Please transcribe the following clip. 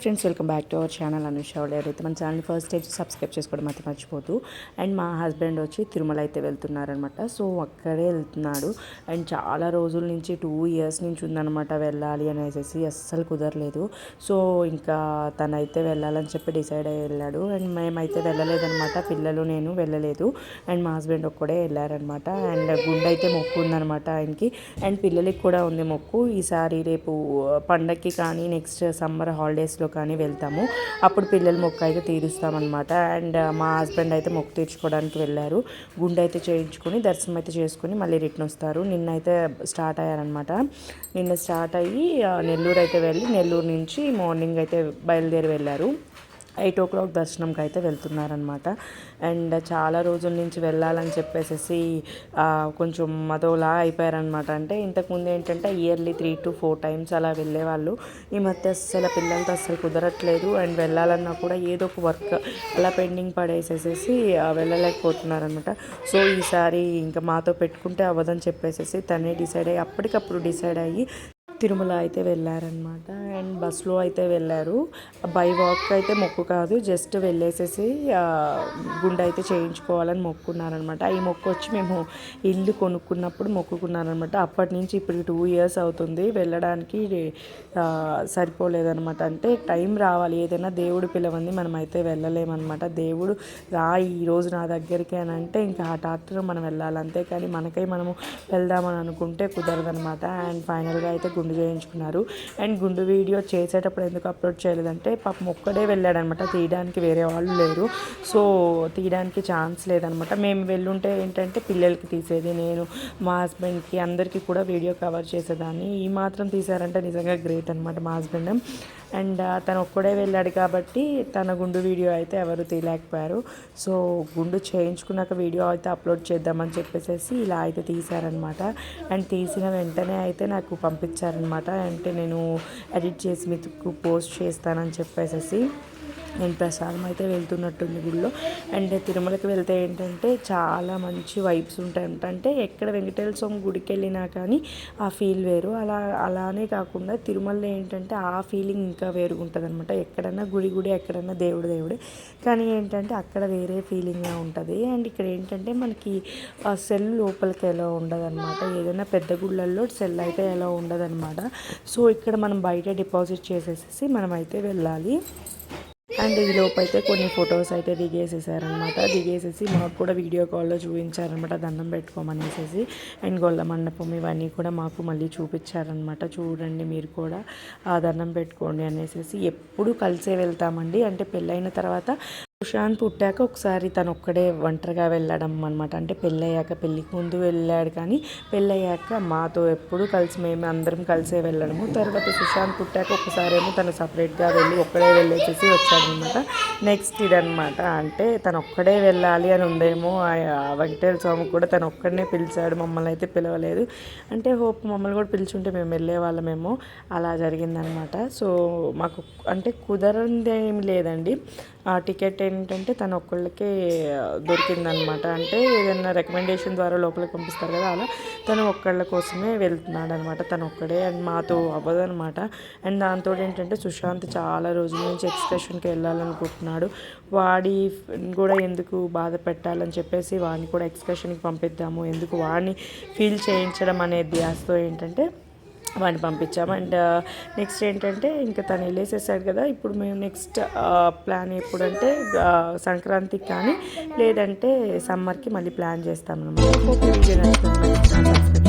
Friends welcome back to our channel Anusha ఎవరైతే మన channel first time subscribe చేసుకోవడం మాత్రం మర్చిపోదు అండ్ మా హస్బెండ్ వచ్చి తిరుమల అయితే వెళ్తున్నారనమాట సో అక్కడే వెళ్తున్నాడు. అండ్ చాలా రోజుల నుంచి టూ ఇయర్స్ నుంచి ఉందనమాట వెళ్ళాలి అనేసి అస్సలు కుదరలేదు. సో ఇంకా తనైతే వెళ్ళాలని చెప్పి డిసైడ్ అయ్యి వెళ్ళాడు. అండ్ మేమైతే వెళ్ళలేదనమాట పిల్లలు నేను వెళ్ళలేదు. అండ్ మా హస్బెండ్ ఒక్కడే వెళ్ళారనమాట అండ్ గుండె అయితే మొక్కు ఉందనమాట ఆయనకి. అండ్ పిల్లలకి కూడా ఉంది మొక్కు. ఈసారి రేపు పండగకి కానీ నెక్స్ట్ సమ్మర్ హాలిడేస్లో కానీ వెళ్తాము. అప్పుడు పిల్లల మొక్క అయితే తీరుస్తామన్నమాట. అండ్ మా హస్బెండ్ అయితే మొక్క తీర్చుకోవడానికి వెళ్ళారు. గుండె అయితే చేయించుకొని దర్శనం అయితే చేసుకొని మళ్ళీ రిటర్న్ వస్తారు. నిన్న అయితే స్టార్ట్ అయ్యారనమాట నిన్న స్టార్ట్ అయ్యి నెల్లూరు అయితే వెళ్ళి నెల్లూరు నుంచి మార్నింగ్ అయితే బయలుదేరి వెళ్ళారు. ఎయిట్ ఓ క్లాక్ దర్శనంకి అయితే వెళ్తున్నారనమాట అండ్ చాలా రోజుల నుంచి వెళ్ళాలని చెప్పేసి కొంచెం అదోలా అయిపోయారనమాట అంటే ఇంతకుముందు ఏంటంటే yearly three to four times అలా వెళ్ళేవాళ్ళు. ఈ మధ్య అసలు పిల్లలతో అసలు కుదరట్లేదు. అండ్ వెళ్ళాలన్నా కూడా ఏదో ఒక వర్క్ అలా పెండింగ్ పడేసేసేసి వెళ్ళలేకపోతున్నారనమాట సో ఈసారి ఇంకా మాతో పెట్టుకుంటే అవ్వదని చెప్పేసేసి తనే డిసైడ్ అయ్యి అప్పటికప్పుడు డిసైడ్ అయ్యి తిరుమల అయితే వెళ్ళారనమాట అండ్ బస్సులో అయితే వెళ్ళారు. బై వాక్ అయితే మొక్కు కాదు జస్ట్ వెళ్ళేసేసి గుండె అయితే చేయించుకోవాలని మొక్కున్నారనమాట. ఈ మొక్కు వచ్చి మేము ఇల్లు కొనుక్కున్నప్పుడు మొక్కుకున్నారనమాట. అప్పటి నుంచి ఇప్పుడు టూ ఇయర్స్ అవుతుంది. వెళ్ళడానికి సరిపోలేదనమాట. అంటే టైం రావాలి. ఏదైనా దేవుడు పిలవంది మనం అయితే వెళ్ళలేమన్నమాట దేవుడు రా ఈరోజు నా దగ్గరికి అని అంటే ఇంకా ఆ హఠాత్తుగా మనం వెళ్ళాలి. అంతేకాని మనకై మనము వెళ్దామని అనుకుంటే కుదరదనమాట. అండ్ ఫైనల్గా అయితే గుండు చేయించుకున్నారు. అండ్ గుండు వీడియో వీడియో చేసేటప్పుడు ఎందుకు అప్లోడ్ చేయలేదంటే పాపం ఒక్కడే వెళ్ళాడనమాట. తీయడానికి వేరే వాళ్ళు లేరు. సో తీయడానికి ఛాన్స్ లేదనమాట. మేము వెళ్ళుంటే ఏంటంటే పిల్లలకి తీసేది నేను మా హస్బెండ్కి అందరికీ కూడా వీడియో కవర్ చేసేదాన్ని. ఈ మాత్రం తీసారంటే నిజంగా గ్రేట్ అనమాట మా హస్బెండ్. అండ్ తను ఒక్కడే వెళ్ళాడు కాబట్టి తన గుండు వీడియో అయితే ఎవరు తీయలేకపోయారు. సో గుండు చేయించుకున్నాక వీడియో అయితే అప్లోడ్ చేద్దామని చెప్పేసి ఇలా అయితే తీశారనమాట. అండ్ తీసిన వెంటనే అయితే నాకు పంపించారనమాట. అంటే నేను ఎడిట్ చేసి మీకు పోస్ట్ చేస్తానని చెప్పేసి నేను ప్రసాదం అయితే వెళ్తున్నట్టుంది గుడిలో అండ్ తిరుమలకి వెళ్తే ఏంటంటే చాలా మంచి వైబ్స్ ఉంటాయంట. అంటే ఎక్కడ వెంకటేశ్వర స్వామి గుడికి వెళ్ళినా కానీ ఆ ఫీల్ వేరు. అలా అలానే కాకుండా తిరుమలలో ఏంటంటే ఆ ఫీలింగ్ ఇంకా వేరుగా ఉంటుంది అనమాట ఎక్కడన్నా గుడి గుడి ఎక్కడన్నా దేవుడు దేవుడే. కానీ ఏంటంటే అక్కడ వేరే ఫీలింగ్గా ఉంటుంది. అండ్ ఇక్కడ ఏంటంటే మనకి ఆ సెల్ లోపలికి ఎలా ఉండదన్నమాట. ఏదైనా పెద్ద గుళ్ళల్లో సెల్ అయితే ఎలా ఉండదన్నమాట. సో ఇక్కడ మనం బయట డిపాజిట్ చేసేసి మనమైతే వెళ్ళాలి. అండ్ ఈ లోపు అయితే కొన్ని ఫొటోస్ అయితే దిగేసేసారనమాట దిగేసేసి మాకు కూడా వీడియో కాల్లో చూపించారనమాట దండం పెట్టుకోమనేసేసి అండ్ గొల్ల మండపం ఇవన్నీ కూడా మాకు మళ్ళీ చూపించారనమాట చూడండి మీరు కూడా ఆ దండం పెట్టుకోండి అనేసి ఎప్పుడు కలిసే వెళ్తామండి. అంటే పెళ్ళైన తర్వాత సుశాంత్ పుట్టాక ఒకసారి తను ఒక్కడే ఒంటరిగా వెళ్ళడం అనమాట అంటే పెళ్ళయ్యాక పెళ్ళికి ముందు వెళ్ళాడు కానీ పెళ్ళయ్యాక మాతో ఎప్పుడు కలిసి మేము అందరం కలిసే వెళ్ళడము. తర్వాత సుశాంత్ పుట్టాక ఒకసారేమో తను సపరేట్గా వెళ్ళి ఒక్కడే వెళ్ళేసేసి వచ్చాడనమాట నెక్స్ట్ ఇదనమాట అంటే తను ఒక్కడే వెళ్ళాలి అని ఉందేమో ఆ వెంకటేశ్వర స్వామి కూడా తను ఒక్కడనే పిలిచాడు. మమ్మల్ని అయితే పిలవలేదు. అంటే హోప్ మమ్మల్ని కూడా పిలిచుంటే మేము వెళ్ళే వాళ్ళమేమో అలా జరిగిందనమాట సో మాకు అంటే కుదరంది ఏమి లేదండి. ఆ టికెట్ ఏంటంటే తను ఒక్కళ్ళకే దొరికిందనమాట అంటే ఏదైనా రికమెండేషన్ ద్వారా లోపలికి పంపిస్తారు కదా అలా తను ఒక్కళ్ళ కోసమే వెళ్తున్నాడు అనమాట తను ఒక్కడే అండ్ మాతో అవ్వదనమాట అండ్ దాంతో ఏంటంటే సుశాంత్ చాలా రోజుల నుంచి ఎక్స్కర్షన్కి వెళ్ళాలనుకుంటున్నాడు. వాడి కూడా ఎందుకు బాధ పెట్టాలని చెప్పేసి వాడిని కూడా ఎక్స్కర్షన్కి పంపిద్దాము. ఎందుకు వాడిని ఫీల్ చేయించడం అనే ధ్యాసతో ఏంటంటే వాడిని పంపించాము. అండ్ నెక్స్ట్ ఏంటంటే ఇంకా తను వెళ్ళేసేసాడు కదా ఇప్పుడు మేము నెక్స్ట్ ప్లాన్ ఎప్పుడంటే సంక్రాంతికి కానీ లేదంటే సమ్మర్కి మళ్ళీ ప్లాన్ చేస్తాం అనమాట